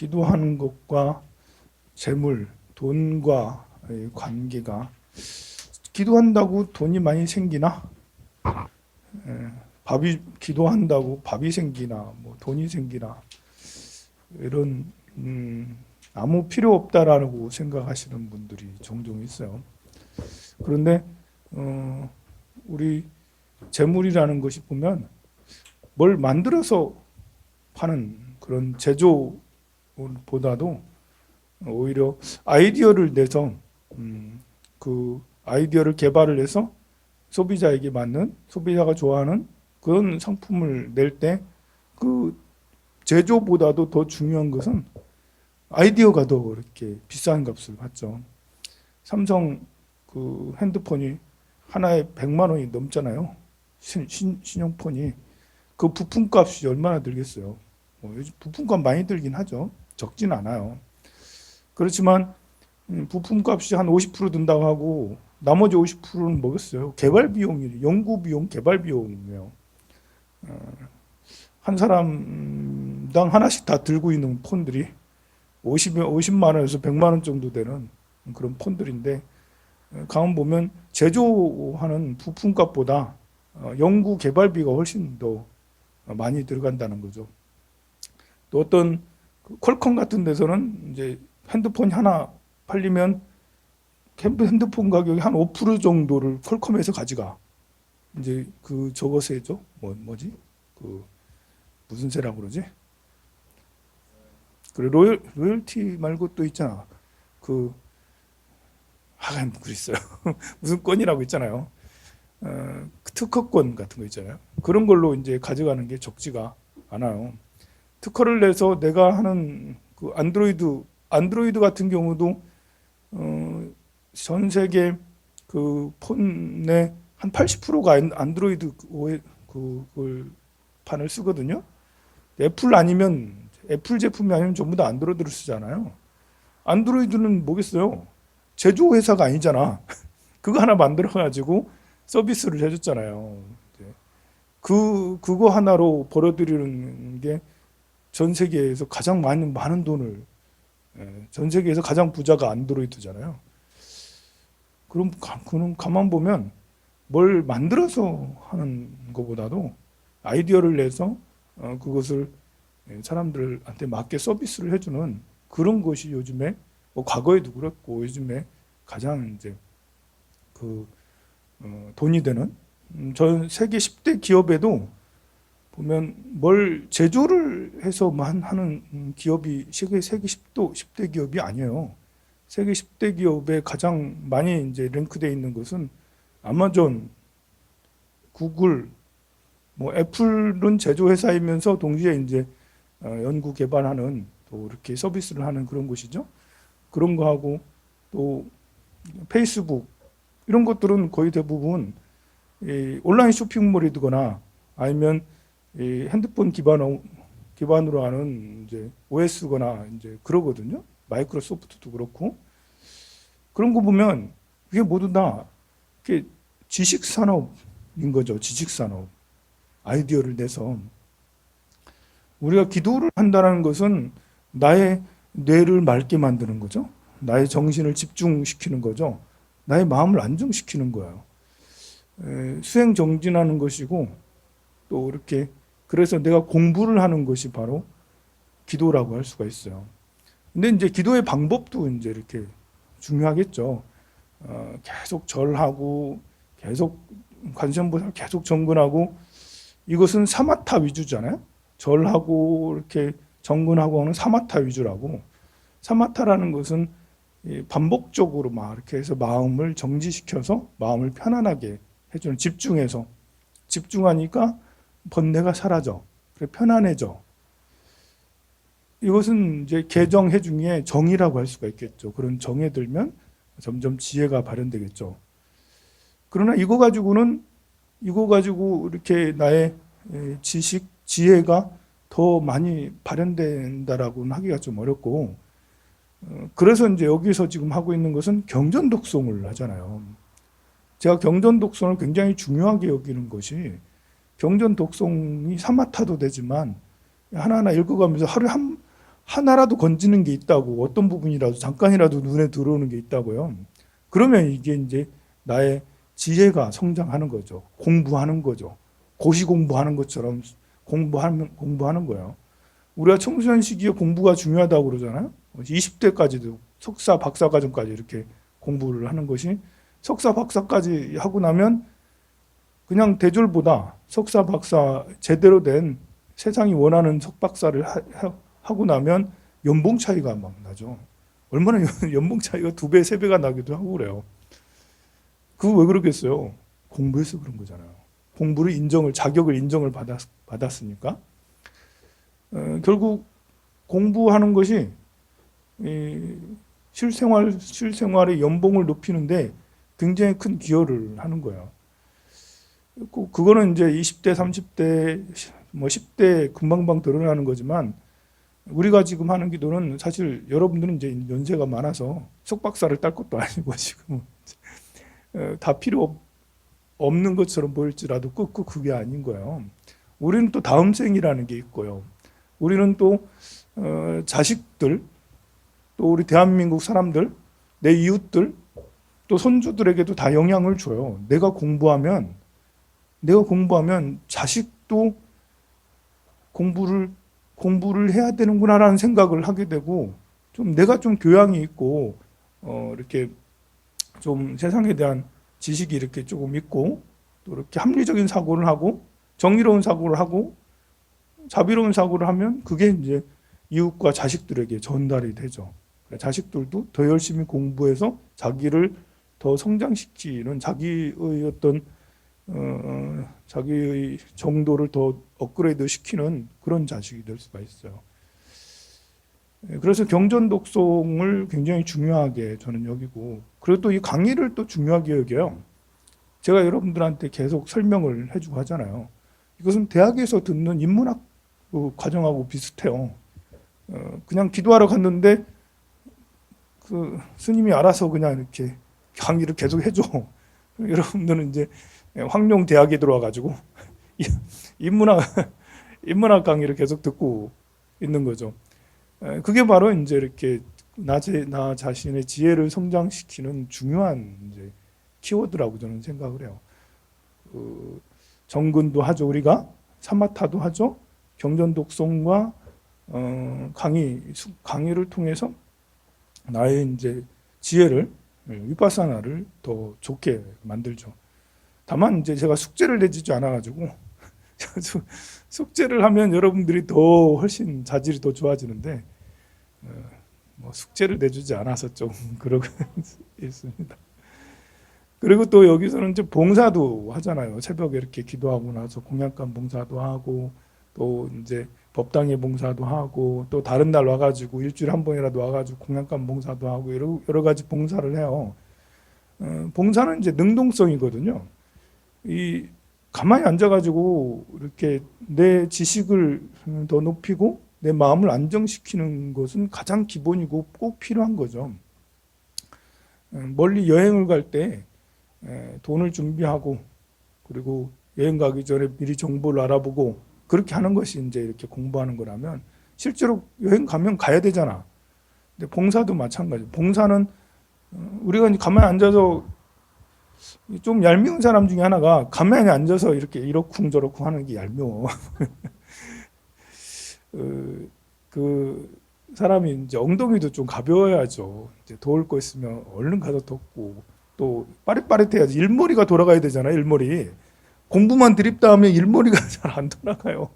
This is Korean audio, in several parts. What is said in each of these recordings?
기도하는 것과 재물, 돈과의 관계가 기도한다고 돈이 많이 생기나? 예, 밥이 기도한다고 밥이 생기나? 뭐 돈이 생기나? 이런 음, 아무 필요 없다라고 생각하시는 분들이 종종 있어요. 그런데 어, 우리 재물이라는 것이 보면 뭘 만들어서 파는 그런 제조 보다도 오히려 아이디어를 내서 음, 그 아이디어를 개발을 해서 소비자에게 맞는 소비자가 좋아하는 그런 상품을 낼 때 그 제조보다도 더 중요한 것은 아이디어가 더 이렇게 비싼 값을 받죠. 삼성 그 핸드폰이 하나에 100만 원이 넘잖아요. 신, 신, 신형폰이 그 부품값이 얼마나 들겠어요. 뭐 요즘 부품값 많이 들긴 하죠. 적진 않아요. 그렇지만 음, 부품값이 한 50% 든다고 하고 나머지 50%는 뭐겠어요? 개발 비용이 연구 비용, 개발 비용이에요. 어, 한 사람당 하나씩 다 들고 있는 폰들이 50, 50만 원에서 100만 원 정도 되는 그런 폰들인데 어, 가만 보면 제조하는 부품값보다 어, 연구 개발비가 훨씬 더 많이 들어간다는 거죠. 또 어떤 그 퀄컴 같은 데서는 이제 핸드폰 하나 팔리면 핸드폰 가격이 한 5% 정도를 퀄컴에서 가져가. 이제 그 저거 세죠? 뭐 뭐지? 그 무슨 세라고 그러지? 그 로열 로열티 말고 또 있잖아. 그 하가 뭐 그랬어요. 무슨 건이라고 있잖아요. 어, 특허권 같은 거 있잖아요. 그런 걸로 이제 가져가는 게 적지가 않아요. 특허를 내서 내가 하는 그 안드로이드 안드로이드 같은 경우도 어, 전 세계 그 폰의 한 80%가 안드로이드 그걸 판을 쓰거든요. 애플 아니면 애플 제품이 아니면 전부 다 안드로이드를 쓰잖아요. 안드로이드는 뭐겠어요? 제조 회사가 아니잖아. 그거 하나 만들어 가지고 서비스를 해줬잖아요. 네. 그 그거 하나로 벌어들이는 게 전 세계에서 가장 많은 많은 돈을 예, 전 세계에서 가장 부자가 안드로이드잖아요. 그럼 가, 그럼 가만 보면 뭘 만들어서 하는 것보다도 아이디어를 내서 어, 그것을 예, 사람들한테 맞게 서비스를 해주는 그런 것이 요즘에 뭐 과거에도 그랬고 요즘에 가장 이제 그 어, 돈이 되는 음, 전 세계 10대 기업에도 보면 뭘 제조를 해서만 하는 음, 기업이 세계 세계 10도 10대 기업이 아니에요. 세계 10대 기업에 가장 많이 이제 랭크되어 있는 것은 아마존, 구글, 뭐 애플은 제조 회사이면서 동시에 이제 어, 연구 개발하는 또 이렇게 서비스를 하는 그런 곳이죠. 그런 거 하고 또 페이스북 이런 것들은 거의 대부분 이 온라인 쇼핑몰이거나 아니면 이 핸드폰 기반 기반으로 하는 이제 OS거나 이제 그러거든요. 마이크로소프트도 그렇고 그런 거 보면 이게 모두 다 이게 지식 산업인 거죠. 지식 산업 아이디어를 내서 우리가 기도를 한다는 것은 나의 뇌를 맑게 만드는 거죠. 나의 정신을 집중시키는 거죠. 나의 마음을 안정시키는 거예요. 에, 수행 정진하는 것이고 또 이렇게 그래서 내가 공부를 하는 것이 바로 기도라고 할 수가 있어요. 근데 이제 기도의 방법도 이제 이렇게 중요하겠죠. 어, 계속 절하고 계속 관세음보살 계속 정근하고 이것은 사마타 위주잖아요. 절하고 이렇게 정근하고 하는 사마타 위주라고 사마타라는 것은 반복적으로 막 이렇게 해서 마음을 정지시켜서 마음을 편안하게 해주는 집중해서 집중하니까 번뇌가 사라져. 편안해져. 이것은 이제 개정해 중에 정이라고 할 수가 있겠죠. 그런 정에 들면 점점 지혜가 발현되겠죠. 그러나 이거 가지고는 이거 가지고 이렇게 나의 지식, 지혜가 더 많이 발현된다라고는 하기가 좀 어렵고 어, 그래서 이제 여기서 지금 하고 있는 것은 경전 독송을 하잖아요. 제가 경전 독송을 굉장히 중요하게 여기는 것이 경전 독송이 사마타도 되지만 하나하나 읽어가면서 하루에 한, 하나라도 건지는 게 있다고 어떤 부분이라도 잠깐이라도 눈에 들어오는 게 있다고요. 그러면 이게 이제 나의 지혜가 성장하는 거죠. 공부하는 거죠. 고시 공부하는 것처럼 공부하는 공부하는 거예요. 우리가 청소년 시기에 공부가 중요하다고 그러잖아요. 20대까지도 석사, 박사 과정까지 이렇게 공부를 하는 것이 석사, 박사까지 하고 나면 그냥 대졸보다 석사, 박사 제대로 된 세상이 원하는 석박사를 하, 하- 하고 나면 연봉 차이가 막 나죠. 얼마나 연- 연봉 차이가 두 배, 세 배가 나기도 하고 그래요. 그거 왜 그러겠어요? 공부해서 그런 거잖아요. 공부를 인정을, 자격을 인정을 받았, 받았으니까. 어, 결국 공부하는 것이 이 실생활, 실생활의 연봉을 높이는데 굉장히 큰 기여를 하는 거예요. 그- 그거는 이제 20대, 30대, 뭐 10대 금방방 드러나는 거지만 우리가 지금 하는 기도는 사실 여러분들은 이제 연세가 많아서 석박사를 딸 것도 아니고 지금 어, 다 필요 없- 없는 것처럼 보일지라도 끄끄 그게 아닌 거예요. 우리는 또 다음 생이라는 게 있고요. 우리는 또 어, 자식들, 또 우리 대한민국 사람들, 내 이웃들, 또 손주들에게도 다 영향을 줘요. 내가 공부하면 내가 공부하면 자식도 공부를 공부를 해야 되는구나라는 생각을 하게 되고 좀 내가 좀 교양이 있고 어 이렇게 좀 세상에 대한 지식이 이렇게 조금 있고 또 이렇게 합리적인 사고를 하고 정의로운 사고를 하고 자비로운 사고를 하면 그게 이제 이웃과 자식들에게 전달이 되죠. 그래서 자식들도 더 열심히 공부해서 자기를 더 성장시키는 자기의 어떤 어, 자기의 정도를 더 업그레이드 시키는 그런 자식이 될 수가 있어요. 예, 그래서 경전 독송을 굉장히 중요하게 저는 여기고 그리고 또 이 강의를 또 중요하게 여겨요. 제가 여러분들한테 계속 설명을 해주고 하잖아요. 이것은 대학에서 듣는 인문학 그 과정하고 비슷해요. 어, 그냥 기도하러 갔는데 그 스님이 알아서 그냥 이렇게 강의를 계속 해줘. 여러분들은 이제 황룡 대학에 들어와 가지고 인문학 인문학 강의를 계속 듣고 있는 거죠. 에, 그게 바로 이제 이렇게 나, 제, 나 자신의 지혜를 성장시키는 중요한 이제 키워드라고 저는 생각을 해요. 그 정근도 하죠 우리가 사마타도 하죠 경전 독송과 어, 강의 수- 강의를 통해서 나의 이제 지혜를 예, 위파사나를 더 좋게 만들죠. 다만 이제 제가 숙제를 내주지 않아 가지고 숙제를 하면 여러분들이 더 훨씬 자질이 더 좋아지는데 어, 뭐 숙제를 내주지 않아서 좀 그러고 있습니다. 그리고 또 여기서는 이제 봉사도 하잖아요. 새벽에 이렇게 기도하고 나서 공약관 봉사도 하고 또 이제 법당에 봉사도 하고 또 다른 날 와가지고 일주일에 한 번이라도 와가지고 공약관 봉사도 하고 여러, 여러 가지 봉사를 해요. 어, 봉사는 이제 능동성이거든요. 이 가만히 앉아가지고 이렇게 내 지식을 더 높이고 내 마음을 안정시키는 것은 가장 기본이고 꼭 필요한 거죠. 음, 멀리 여행을 갈 때 돈을 준비하고 그리고 여행 가기 전에 미리 정보를 알아보고 그렇게 하는 것이 이제 이렇게 공부하는 거라면 실제로 여행 가면 가야 되잖아. 근데 봉사도 마찬가지. 봉사는 어, 우리가 가만히 앉아서 좀 얄미운 사람 중에 하나가 가만히 앉아서 이렇게 이러쿵저러쿵 하는 게 얄미워. 어, 그 사람이 이제 엉덩이도 좀 가벼워야죠. 이제 더울 거 있으면 얼른 가서 덮고 또 빠릿빠릿해야지. 일머리가 돌아가야 되잖아. 일머리. 공부만 드립다 하면 일머리가 잘 안 돌아가요.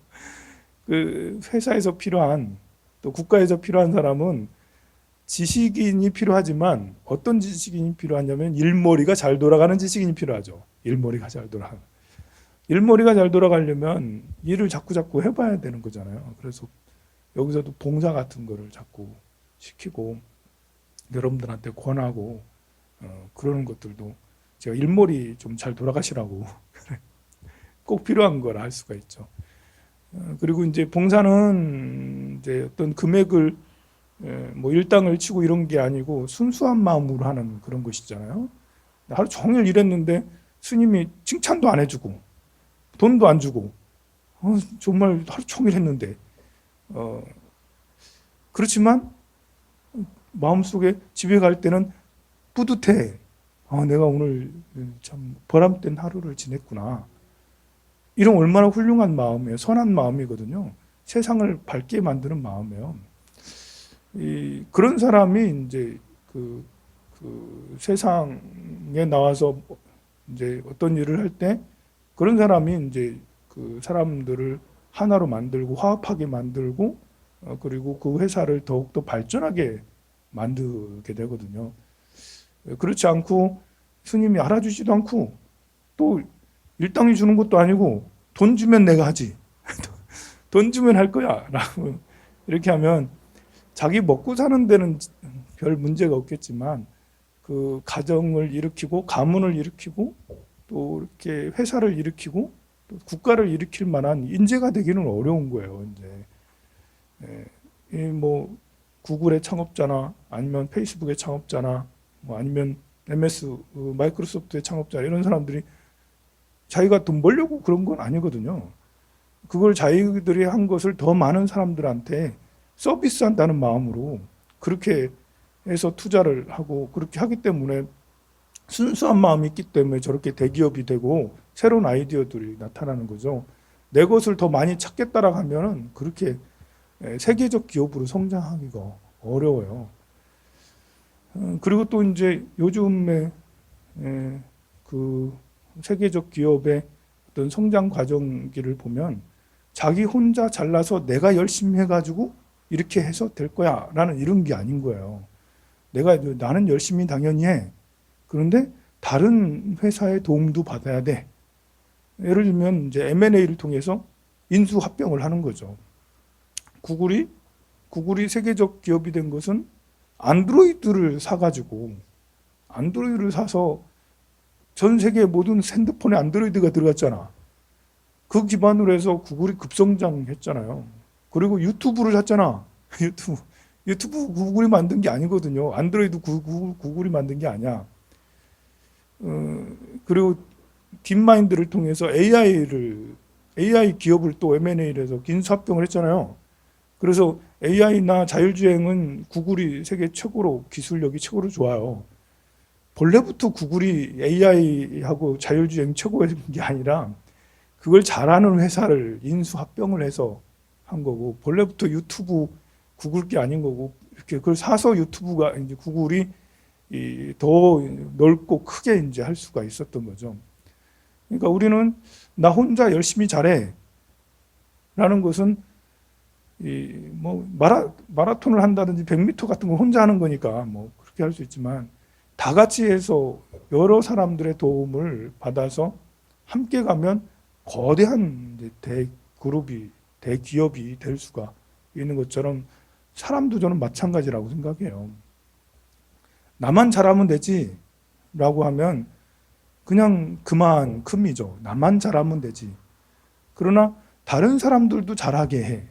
그 회사에서 필요한 또 국가에서 필요한 사람은 지식인이 필요하지만 어떤 지식인이 필요하냐면 일머리가 잘 돌아가는 지식인이 필요하죠. 일머리가 잘 돌아가는. 일머리가 잘 돌아가려면 일을 자꾸 자꾸 해봐야 되는 거잖아요. 그래서 여기서도 봉사 같은 거를 자꾸 시키고 여러분들한테 권하고 어, 그러는 것들도 제가 일머리 좀 잘 돌아가시라고 꼭 필요한 걸 알 수가 있죠. 어, 그리고 이제 봉사는 이제 어떤 금액을 예, 뭐 일당을 치고 이런 게 아니고 순수한 마음으로 하는 그런 것이잖아요. 하루 종일 일했는데 스님이 칭찬도 안 해주고 돈도 안 주고 어, 정말 하루 종일 했는데 어, 그렇지만 마음속에 집에 갈 때는 뿌듯해. 아, 내가 오늘 참 보람된 하루를 지냈구나. 이런 얼마나 훌륭한 마음이에요. 선한 마음이거든요. 세상을 밝게 만드는 마음이에요. 이, 그런 사람이 이제 그, 그 세상에 나와서 이제 어떤 일을 할 때 그런 사람이 이제 그 사람들을 하나로 만들고 화합하게 만들고 어, 그리고 그 회사를 더욱더 발전하게 만들게 되거든요. 그렇지 않고 스님이 알아주지도 않고 또 일당이 주는 것도 아니고 돈 주면 내가 하지. 돈 주면 할 거야. 라고 이렇게 하면 자기 먹고 사는 데는 별 문제가 없겠지만 그 가정을 일으키고 가문을 일으키고 또 이렇게 회사를 일으키고 또 국가를 일으킬 만한 인재가 되기는 어려운 거예요. 이제 예, 이뭐 구글의 창업자나 아니면 페이스북의 창업자나 뭐 아니면 MS 어, 마이크로소프트의 창업자 이런 사람들이 자기가 돈 벌려고 그런 건 아니거든요. 그걸 자기들이 한 것을 더 많은 사람들한테 서비스한다는 마음으로 그렇게 해서 투자를 하고 그렇게 하기 때문에 순수한 마음이 있기 때문에 저렇게 대기업이 되고 새로운 아이디어들이 나타나는 거죠. 내 것을 더 많이 찾겠다라고 하면은 그렇게 예, 세계적 기업으로 성장하기가 어려워요. 어, 그리고 또 이제 요즘에 예, 그 세계적 기업의 어떤 성장 과정기를 보면 자기 혼자 잘나서 내가 열심히 해가지고 이렇게 해서 될 거야 라는 이런 게 아닌 거예요. 내가 나는 열심히 당연히 해. 그런데 다른 회사의 도움도 받아야 돼. 예를 들면 이제 M&A를 통해서 인수 합병을 하는 거죠. 구글이 구글이 세계적 기업이 된 것은 안드로이드를 사가지고 안드로이드를 사서 전 세계 모든 핸드폰에 안드로이드가 들어갔잖아. 그 기반으로 해서 구글이 급성장했잖아요. 그리고 유튜브를 샀잖아. 유튜브. 유튜브 구글이 만든 게 아니거든요. 안드로이드 구글, 구글이 만든 게 아니야. 어, 그리고 딥마인드를 통해서 AI를 AI 기업을 또 M&A를 해서 긴수합병을 했잖아요. 그래서 AI나 자율주행은 구글이 세계 최고로 기술력이 최고로 좋아요. 본래부터 구글이 AI하고 자율주행 최고인 게 아니라 그걸 잘하는 회사를 인수합병을 해서 한 거고 본래부터 유튜브 구글 게 아닌 거고 이렇게 그걸 사서 유튜브가 이제 구글이 더 넓고 크게 이제 할 수가 있었던 거죠. 그러니까 우리는 나 혼자 열심히 잘해 라는 것은 이뭐 마라 마라톤을 한다든지 100m 같은 거 혼자 하는 거니까 뭐 그렇게 할 수 있지만 다 같이 해서 여러 사람들의 도움을 받아서 함께 가면 거대한 대그룹이 대기업이 될 수가 있는 것처럼 사람도 저는 마찬가지라고 생각해요. 나만 잘하면 되지 라고 하면 그냥 그만 큼이죠. 나만 잘하면 되지. 그러나 다른 사람들도 잘하게 해.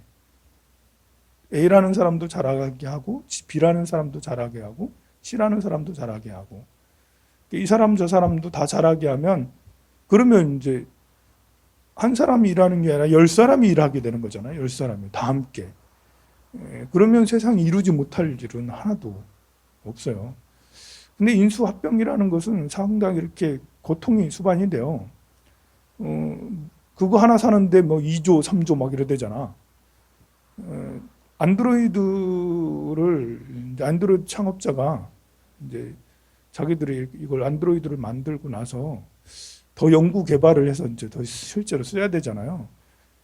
A라는 사람도 잘하게 하고 B라는 사람도 잘하게 하고 C라는 사람도 잘하게 하고 이 사람 저 사람도 다 잘하게 하면 그러면 이제 한 사람이 일하는 게 아니라 열 사람이 일하게 되는 거잖아요. 열 사람이 다 함께. 예, 그러면 세상이 이루지 못할 일은 하나도 없어요. 근데 인수합병이라는 것은 상당히 이렇게 고통이 수반이 돼요. 어, 그거 하나 사는데 뭐 2조, 3조 막 이래 되잖아. 어, 안드로이드를 안드로이드 창업자가 이제 자기들이 이걸 안드로이드를 만들고 나서 더 연구 개발을 해서 이제 더 실제로 써야 되잖아요.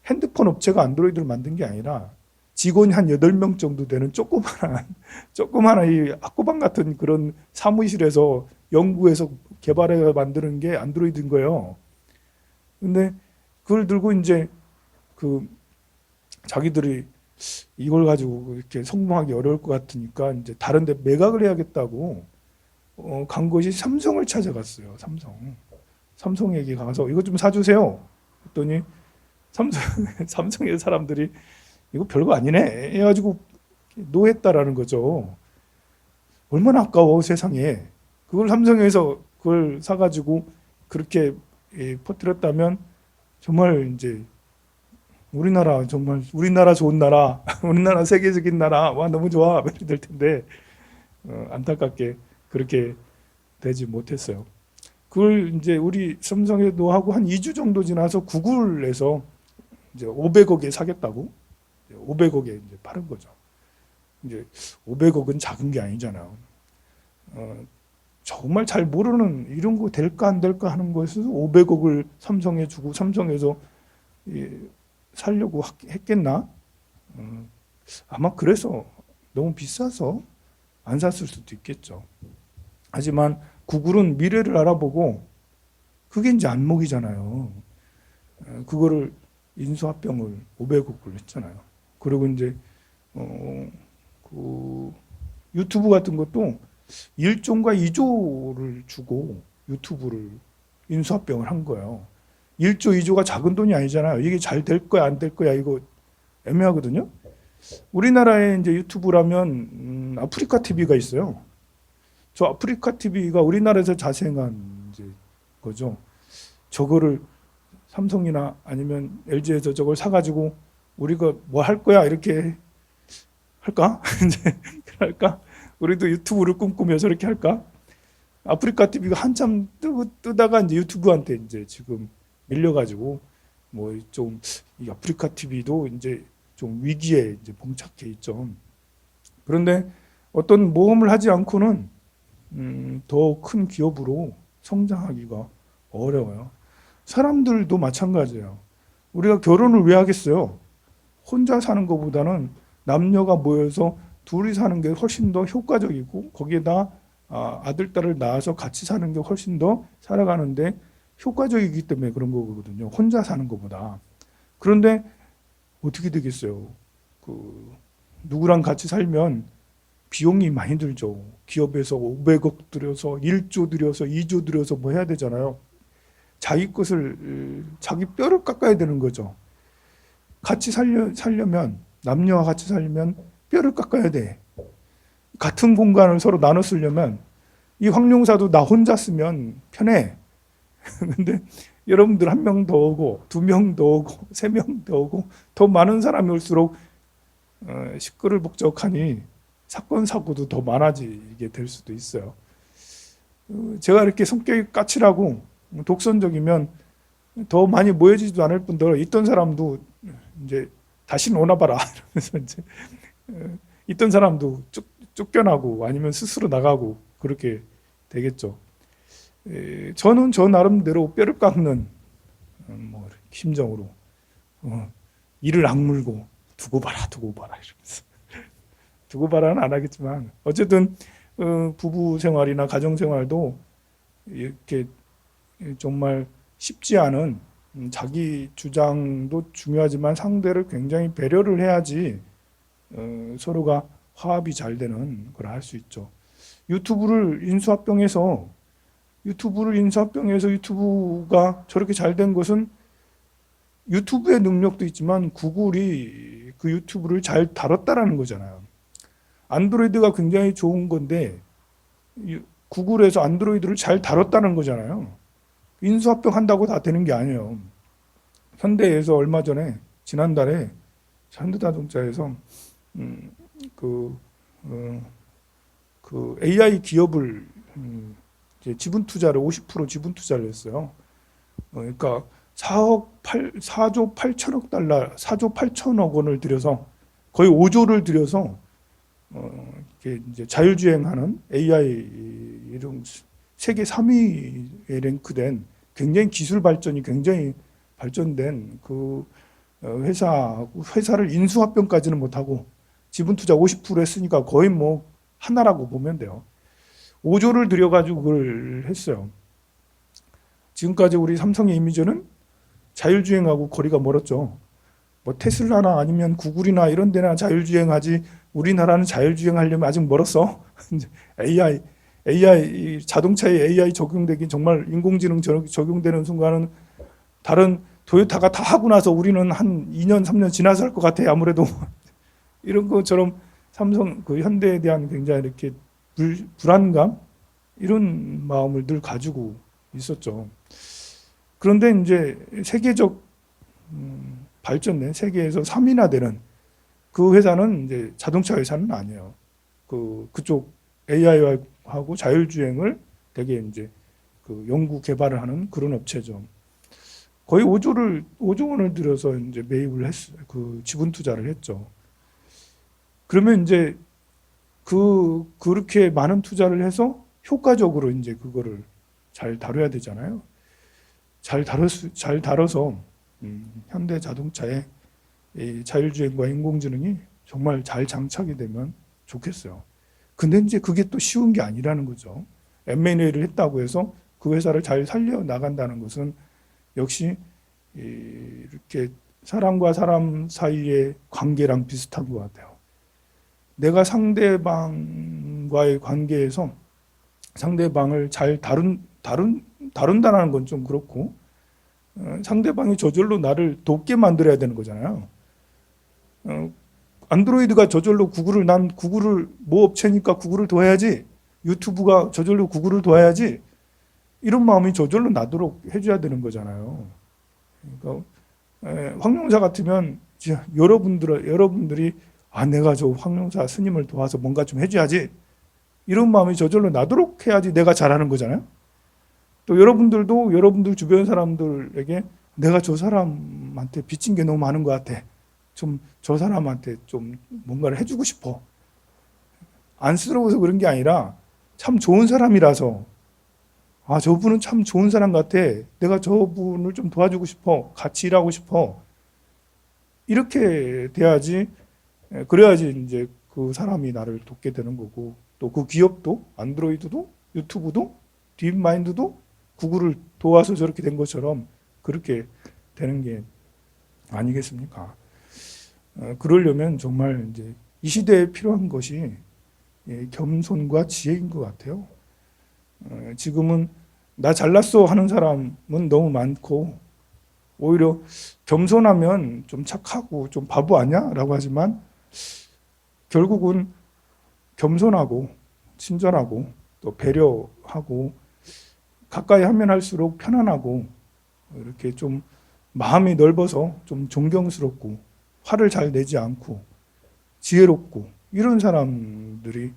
핸드폰 업체가 안드로이드를 만든 게 아니라 직원이 한 8명 정도 되는 조그마한, 조그마한 이 학고방 같은 그런 사무실에서 연구해서 개발해 만드는 게 안드로이드인 거예요. 근데 그걸 들고 이제 그 자기들이 이걸 가지고 이렇게 성공하기 어려울 것 같으니까 이제 다른 데 매각을 해야겠다고 어, 간 것이 삼성을 찾아갔어요. 삼성. 삼성에게 가서 이거 좀 사주세요. 했더니 삼성, 삼성의 사람들이 이거 별거 아니네. 해가지고 노했다라는 거죠. 얼마나 아까워 세상에. 그걸 삼성에서 그걸 사가지고 그렇게 예, 퍼뜨렸다면 정말 이제 우리나라 정말 우리나라 좋은 나라, 우리나라 세계적인 나라, 와 너무 좋아 이렇게 될 텐데 어, 안타깝게 그렇게 되지 못했어요. 그걸 이제 우리 삼성에도 하고 한 2주 정도 지나서 구글에서 이제 500억에 사겠다고 500억에 이제 파는 거죠. 이제 500억은 작은 게 아니잖아요. 어, 정말 잘 모르는 이런 거 될까 안 될까 하는 것에서 500억을 삼성에 주고 삼성에서 이, 살려고 하- 했겠나? 어, 아마 그래서 너무 비싸서 안 샀을 수도 있겠죠. 하지만 구글은 미래를 알아보고 그게 이제 안목이잖아요. 어, 그거를 인수합병을 500억을 했잖아요. 그리고 이제 어, 그 유튜브 같은 것도 1조인가 2조를 주고 유튜브를 인수합병을 한 거예요. 1조, 2조가 작은 돈이 아니잖아요. 이게 잘 될 거야, 안 될 거야, 이거 애매하거든요. 우리나라에 이제 유튜브라면 음, 아프리카 TV가 있어요. 저 아프리카 TV가 우리나라에서 자생한 이제 거죠. 저거를 삼성이나 아니면 LG에서 저걸 사가지고 우리가 뭐 할 거야 이렇게 할까? 이제 할까? 우리도 유튜브를 꿈꾸며 저렇게 할까? 아프리카 TV가 한참 뜨, 뜨다가 이제 유튜브한테 이제 지금 밀려가지고 뭐좀이 아프리카 TV도 이제 좀 위기에 이제 봉착해 있죠. 그런데 어떤 모험을 하지 않고는 음, 더 큰 기업으로 성장하기가 어려워요. 사람들도 마찬가지예요. 우리가 결혼을 왜 하겠어요? 혼자 사는 것보다는 남녀가 모여서 둘이 사는 게 훨씬 더 효과적이고 거기에다 아, 아들 딸을 낳아서 같이 사는 게 훨씬 더 살아가는데 효과적이기 때문에 그런 거거든요. 혼자 사는 것보다. 그런데 어떻게 되겠어요? 그 누구랑 같이 살면 비용이 많이 들죠. 기업에서 500억 들여서 1조 들여서 2조 들여서 뭐 해야 되잖아요. 자기 것을 음, 자기 뼈를 깎아야 되는 거죠. 같이 살려 살려면 남녀와 같이 살려면 뼈를 깎아야 돼. 같은 공간을 서로 나눠 쓰려면 이 황룡사도 나 혼자 쓰면 편해. 근데 여러분들 한 명 더 오고 두 명 더 오고 세 명 더 오고 더 많은 사람이 올수록 어, 시끌을복적하니 사건 사고도 더 많아지게 될 수도 있어요. 어, 제가 이렇게 성격이 까칠하고 독선적이면 더 많이 모여지지도 않을 뿐더러 있던 사람도 이제 다시는 오나 봐라 이러면서 이제 어, 있던 사람도 쫓, 쫓겨나고 아니면 스스로 나가고 그렇게 되겠죠. 에, 저는 저 나름대로 뼈를 깎는 음, 뭐 심정으로 어, 이를 악물고 두고 봐라 두고 봐라 이러면서 두고 봐라는 안 하겠지만 어쨌든 어, 부부 생활이나 가정 생활도 이렇게 정말 쉽지 않은 음, 자기 주장도 중요하지만 상대를 굉장히 배려를 해야지 어, 서로가 화합이 잘 되는 걸 할 수 있죠. 유튜브를 인수합병해서 유튜브를 인수합병해서 유튜브가 저렇게 잘 된 것은 유튜브의 능력도 있지만 구글이 그 유튜브를 잘 다뤘다라는 거잖아요. 안드로이드가 굉장히 좋은 건데 유- 구글에서 안드로이드를 잘 다뤘다는 거잖아요. 인수합병 한다고 다 되는 게 아니에요. 현대에서 얼마 전에 지난달에 현대자동차에서 음, 그, 어, 그 AI 기업을 음, 지분 투자를 50% 지분 투자를 했어요. 어, 그러니까 4억 8 4조 8천억 달러, 4조 8천억 원을 들여서 거의 5조를 들여서 어, 이게 이제 자율주행하는 AI 이런 세계 3위에 랭크된 굉장히 기술 발전이 굉장히 발전된 그 어, 회사 회사를 인수합병까지는 못하고 지분 투자 50% 했으니까 거의 뭐 하나라고 보면 돼요. 5조를 들여가지고 그걸 했어요. 지금까지 우리 삼성의 이미지는 자율주행하고 거리가 멀었죠. 뭐 테슬라나 아니면 구글이나 이런 데나 자율주행하지 우리나라는 자율주행하려면 아직 멀었어. AI, AI 이 자동차에 AI 적용되기 정말 인공지능 저- 적용되는 순간은 다른 도요타가 다 하고 나서 우리는 한 2년 3년 지나서 할 것 같아. 아무래도 이런 것처럼 삼성 그 현대에 대한 굉장히 이렇게 불, 불안감 이런 마음을 늘 가지고 있었죠. 그런데 이제 세계적 음, 발전된 세계에서 3위나 되는 그 회사는 이제 자동차 회사는 아니에요. 그 그쪽 AI하고 자율주행을 되게 이제 그 연구 개발을 하는 그런 업체죠. 거의 5조를 5조 원을 들여서 이제 매입을 했, 그 지분 투자를 했죠. 그러면 이제 그 그렇게 많은 투자를 해서 효과적으로 이제 그거를 잘 다뤄야 되잖아요. 잘 다뤄 잘 다뤄서 음, 현대 자동차의 이 자율주행과 인공지능이 정말 잘 장착이 되면 좋겠어요. 근데 이제 그게 또 쉬운 게 아니라는 거죠. M&A를 했다고 해서 그 회사를 잘 살려 나간다는 것은 역시 이 이렇게 사람과 사람 사이의 관계랑 비슷한 것 같아요. 내가 상대방과의 관계에서 상대방을 잘 다룬 다룬 다룬다는 건 좀 그렇고 어, 상대방이 저절로 나를 돕게 만들어야 되는 거잖아요. 어, 안드로이드가 저절로 구글을 난 구글을 모 업체니까 구글을 도와야지 유튜브가 저절로 구글을 도와야지 이런 마음이 저절로 나도록 해줘야 되는 거잖아요. 그러니까 에, 황용사 같으면 여러분들 여러분들이 아 내가 저 황용사 스님을 도와서 뭔가 좀 해줘야지 이런 마음이 저절로 나도록 해야지 내가 잘하는 거잖아요. 또 여러분들도 여러분들 주변 사람들에게 내가 저 사람한테 빚진 게 너무 많은 것 같아. 좀 저 사람한테 좀 뭔가를 해주고 싶어. 안쓰러워서 그런 게 아니라 참 좋은 사람이라서 아 저분은 참 좋은 사람 같아. 내가 저분을 좀 도와주고 싶어. 같이 일하고 싶어. 이렇게 돼야지 에, 그래야지 이제 그 사람이 나를 돕게 되는 거고 또 그 기업도 안드로이드도 유튜브도 딥마인드도 구글을 도와서 저렇게 된 것처럼 그렇게 되는 게 아니겠습니까? 어, 그러려면 정말 이제 이 시대에 필요한 것이 예, 겸손과 지혜인 것 같아요. 어, 지금은 나 잘났어 하는 사람은 너무 많고 오히려 겸손하면 좀 착하고 좀 바보 아니야 라고 하지만 결국은 겸손하고 친절하고 또 배려하고 가까이 하면 할수록 편안하고 이렇게 좀 마음이 넓어서 좀 존경스럽고 화를 잘 내지 않고 지혜롭고 이런 사람들이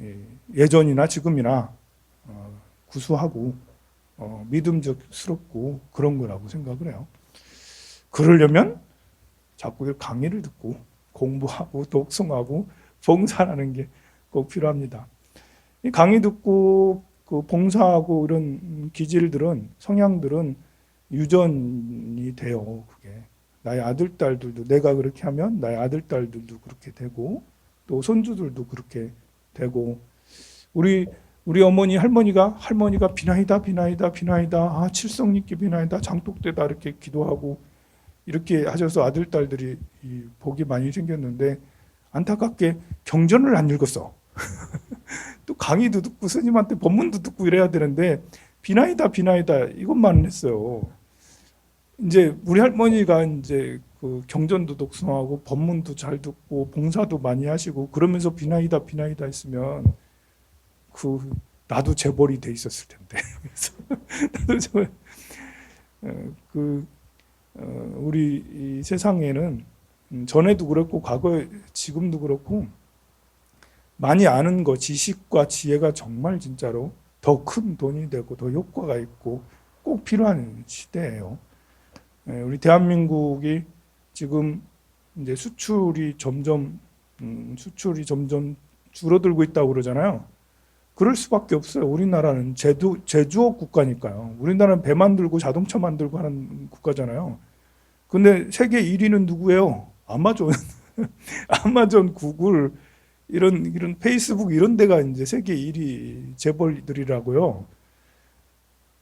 예, 예전이나 지금이나 어, 구수하고 어, 믿음직스럽고 그런 거라고 생각을 해요. 그러려면 자꾸 강의를 듣고 공부하고 독송하고 봉사하는 게 꼭 필요합니다. 이 강의 듣고 그 봉사하고 이런 기질들은 성향들은 유전이 돼요. 그게 나의 아들 딸들도 내가 그렇게 하면 나의 아들 딸들도 그렇게 되고 또 손주들도 그렇게 되고 우리 우리 어머니 할머니가 할머니가 비나이다 비나이다 비나이다 아 칠성님께 비나이다 장독대다 이렇게 기도하고 이렇게 하셔서 아들 딸들이 이 복이 많이 생겼는데 안타깝게 경전을 안 읽었어. 또 강의도 듣고 스님한테 법문도 듣고 이래야 되는데 비나이다 비나이다 이것만 했어요. 이제 우리 할머니가 이제 그 경전도 독송하고 법문도 잘 듣고 봉사도 많이 하시고 그러면서 비나이다 비나이다 했으면 그 나도 재벌이 돼 있었을 텐데 나도 저, 어, 그 어, 우리 이 세상에는 음, 전에도 그렇고 과거에 지금도 그렇고 많이 아는 거 지식과 지혜가 정말 진짜로 더 큰 돈이 되고 더 효과가 있고 꼭 필요한 시대예요. 예, 우리 대한민국이 지금 이제 수출이 점점 음, 수출이 점점 줄어들고 있다고 그러잖아요. 그럴 수밖에 없어요. 우리나라는 제조 제조업 국가니까요. 우리나라는 배 만들고 자동차 만들고 하는 국가잖아요. 근데 세계 1위는 누구예요? 아마존, 아마존, 구글 이런 이런 페이스북 이런 데가 이제 세계 1위 재벌들이라고요.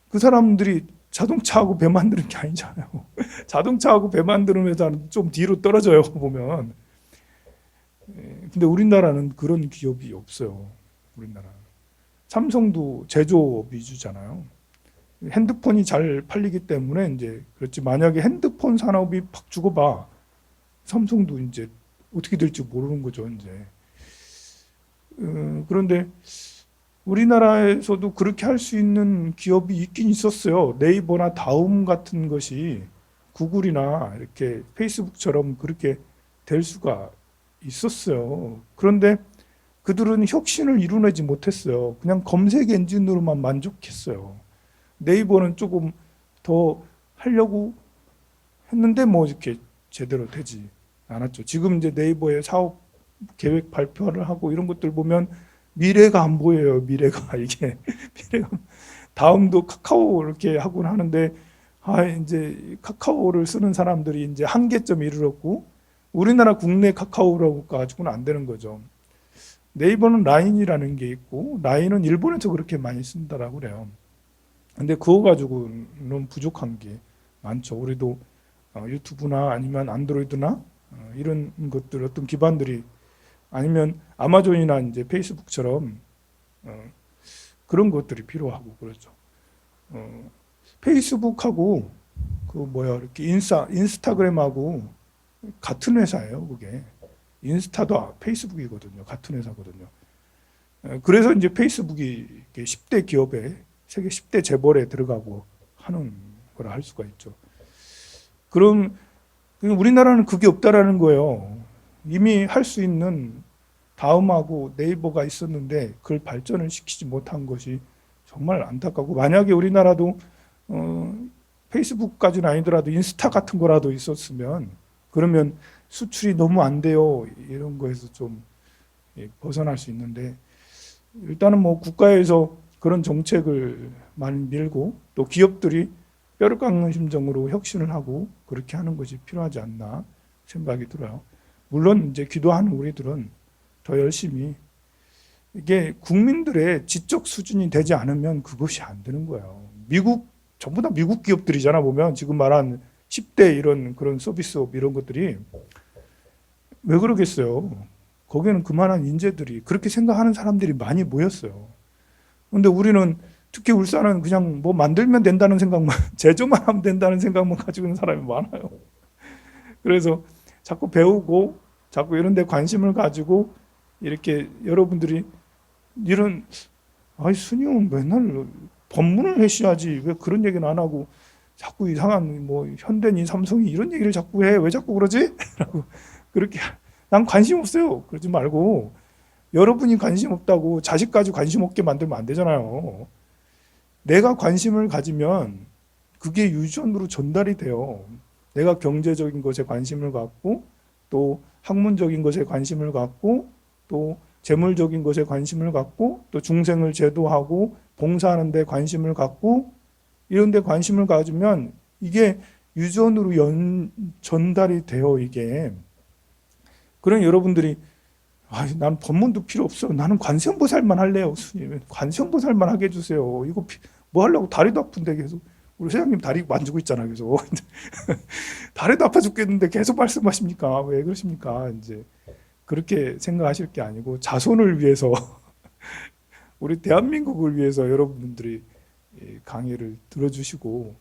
그 사람들이 자동차하고 배 만드는 게 아니잖아요. 자동차하고 배 만드는 회사는 좀 뒤로 떨어져요 보면. 예, 근데 우리나라는 그런 기업이 없어요. 우리나라. 삼성도 제조업 위주잖아요. 핸드폰이 잘 팔리기 때문에 이제 그렇지 만약에 핸드폰 산업이 팍 죽어봐 삼성도 이제 어떻게 될지 모르는 거죠 이제. 어, 그런데 우리나라에서도 그렇게 할 수 있는 기업이 있긴 있었어요. 네이버나 다음 같은 것이 구글이나 이렇게 페이스북처럼 그렇게 될 수가 있었어요. 그런데 그들은 혁신을 이루어내지 못했어요. 그냥 검색 엔진으로만 만족했어요. 네이버는 조금 더 하려고 했는데 뭐 이렇게 제대로 되지 않았죠. 지금 이제 네이버의 사업 계획 발표를 하고 이런 것들 보면 미래가 안 보여요. 미래가 이게 미래가 다음도 카카오 이렇게 하곤 하는데 아 이제 카카오를 쓰는 사람들이 이제 한계점 이르렀고 우리나라 국내 카카오라고 가지고는 안 되는 거죠. 네이버는 라인이라는 게 있고 라인은 일본에서 그렇게 많이 쓴다라고 그래요. 근데 그거 가지고는 부족한 게 많죠. 우리도 어, 유튜브나 아니면 안드로이드나 어, 이런 것들 어떤 기반들이 아니면 아마존이나 이제 페이스북처럼 어, 그런 것들이 필요하고 그렇죠. 어, 페이스북하고 그 뭐야 이렇게 인스타 인스타그램하고 같은 회사예요. 그게 인스타도 페이스북이거든요. 같은 회사거든요. 에, 그래서 이제 페이스북이 이렇게 10대 기업에 세계 10대 재벌에 들어가고 하는 거라 할 수가 있죠. 그럼 우리나라는 그게 없다라는 거예요. 이미 할 수 있는 다음하고 네이버가 있었는데 그걸 발전을 시키지 못한 것이 정말 안타깝고 만약에 우리나라도 어, 페이스북까지는 아니더라도 인스타 같은 거라도 있었으면 그러면 수출이 너무 안 돼요 이런 거에서 좀 예, 벗어날 수 있는데 일단은 뭐 국가에서 그런 정책을 많이 밀고 또 기업들이 뼈를 깎는 심정으로 혁신을 하고 그렇게 하는 것이 필요하지 않나 생각이 들어요. 물론 이제 기도하는 우리들은 더 열심히 이게 국민들의 지적 수준이 되지 않으면 그것이 안 되는 거예요. 미국 전부 다 미국 기업들이잖아 보면 지금 말한 10대 이런 그런 서비스업 이런 것들이 왜 그러겠어요? 거기는 그만한 인재들이 그렇게 생각하는 사람들이 많이 모였어요. 근데 우리는 특히 울산은 그냥 뭐 만들면 된다는 생각만 제조만 하면 된다는 생각만 가지고 있는 사람이 많아요. 그래서 자꾸 배우고 자꾸 이런 데 관심을 가지고 이렇게 여러분들이 이런 아이 스님 은 맨날 법문을 해셔야지. 왜 그런 얘기는 안 하고 자꾸 이상한 뭐 현대니 삼성이 이런 얘기를 자꾸 해. 왜 자꾸 그러지? 라고 그렇게 난 관심 없어요. 그러지 말고 여러분이 관심 없다고 자식까지 관심 없게 만들면 안 되잖아요. 내가 관심을 가지면 그게 유전으로 전달이 돼요 내가 경제적인 것에 관심을 갖고 또 학문적인 것에 관심을 갖고 또 재물적인 것에 관심을 갖고 또 중생을 제도하고 봉사하는 데 관심을 갖고 이런 데 관심을 가지면 이게 유전으로 연, 전달이 돼요 이게. 그런 여러분들이 아, 난 법문도 필요 없어. 나는 관세음보살만 할래요 스님. 관세음보살만 하게 해주세요. 이거 피- 뭐 하려고 다리도 아픈데 계속 우리 회장님 다리 만지고 있잖아 계속. 다리도 아파 죽겠는데 계속 말씀하십니까? 왜 그러십니까? 이제 그렇게 생각하실 게 아니고 자손을 위해서 우리 대한민국을 위해서 여러분들이 이 강의를 들어주시고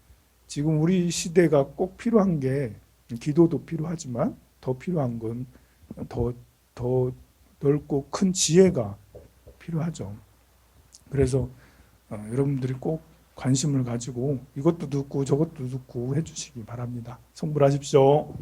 지금 우리 시대가 꼭 필요한 게 기도도 필요하지만 더 필요한 건 더 더 넓고 큰 지혜가 필요하죠. 그래서 어, 여러분들이 꼭 관심을 가지고 이것도 듣고 저것도 듣고 해주시기 바랍니다. 성불하십시오.